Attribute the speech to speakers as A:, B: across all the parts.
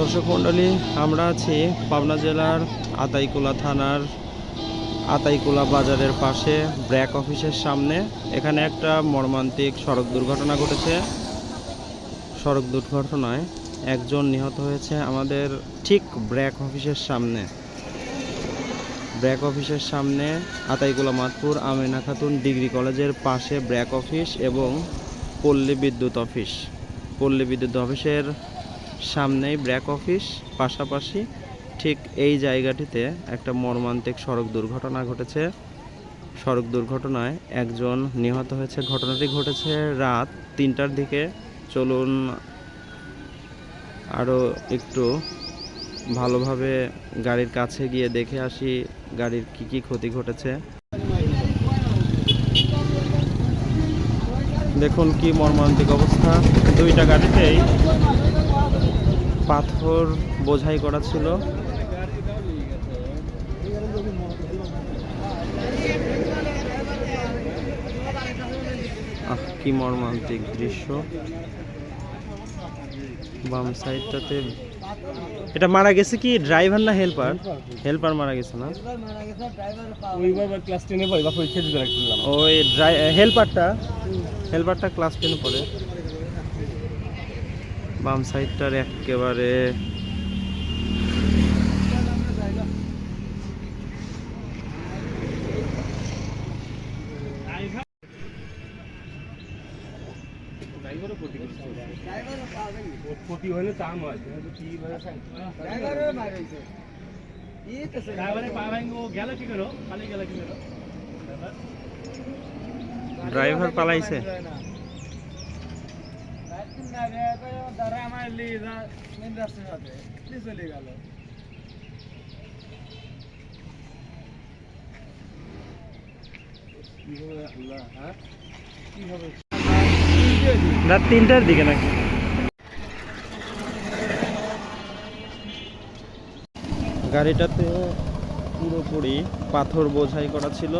A: দর্শক মণ্ডলী, আমরা আছি পাবনা জেলার আতাইকুলা থানার আতাইকুলা বাজারের পাশে ব্র্যাক অফিসের সামনে। এখানে একটা মর্মান্তিক সড়ক দুর্ঘটনা ঘটেছে। সড়ক দুর্ঘটনায় একজন নিহত হয়েছে আমাদের ঠিক ব্র্যাক অফিসের সামনে। ব্র্যাক অফিসের সামনে আতাইকুলা মাতপুর আমিনা খাতুন ডিগ্রি কলেজের পাশে ব্র্যাক অফিস এবং পল্লী বিদ্যুৎ অফিস। পল্লী বিদ্যুৎ অফিসের সামনেই ব্র্যাক অফিস পাশাপাশি ঠিক এই জায়গাটিতে একটা মর্মান্তিক সড়ক দুর্ঘটনা ঘটেছে। সড়ক দুর্ঘটনায় একজন নিহত হয়েছে। ঘটনাটি ঘটেছে রাত তিনটার দিকে। চলুন আরও একটু ভালোভাবে গাড়ির কাছে গিয়ে দেখে আসি গাড়ির কি কি ক্ষতি ঘটেছে। দেখুন কি মর্মান্তিক অবস্থা। দুইটা গাড়িতেই পাথর বোঝাই করা ছিল। আহ কি মর্মান্তিক দৃশ্য। বাম সাইডটাতে এটা মারা গেছে কি ড্রাইভার না হেল্পার? হেল্পার মারা গেছে না?
B: ক্লাস টেনে পড়ে বা পরীক্ষা দিতে রাখছিলাম
A: ওই ড্রাই হেল্পারটা হেল্পারটা ক্লাস টেনে পড়ে। বাম সাইডটার একেবারে
B: ড্রাইভার ক্ষতি কীভাবে
A: রাত তিনটার দিকে নাকি? গাড়িটাতে পুরোপুরি পাথর বোঝাই করা ছিল।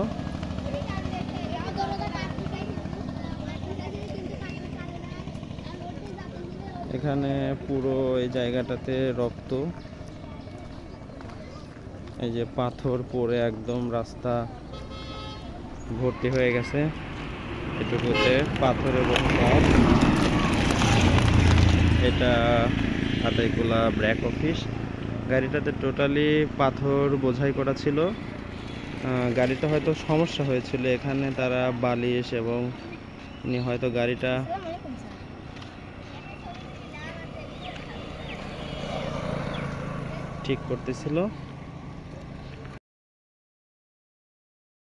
A: এখানে পুরো এই জায়গাটাতে রক্ত। এই যে পাথর পড়ে একদম রাস্তা ভর্তি হয়ে গেছে। এটুকুতে পাথর এবং পথ এটা হাতাইকুলা ব্র্যাক অফিস। গাড়িটাতে টোটালি পাথর বোঝাই করা ছিল। গাড়িটা হয়তো সমস্যা হয়েছিল। এখানে তারা বালিশ এবং উনি হয়তো গাড়িটা ঠিক করতেছিল।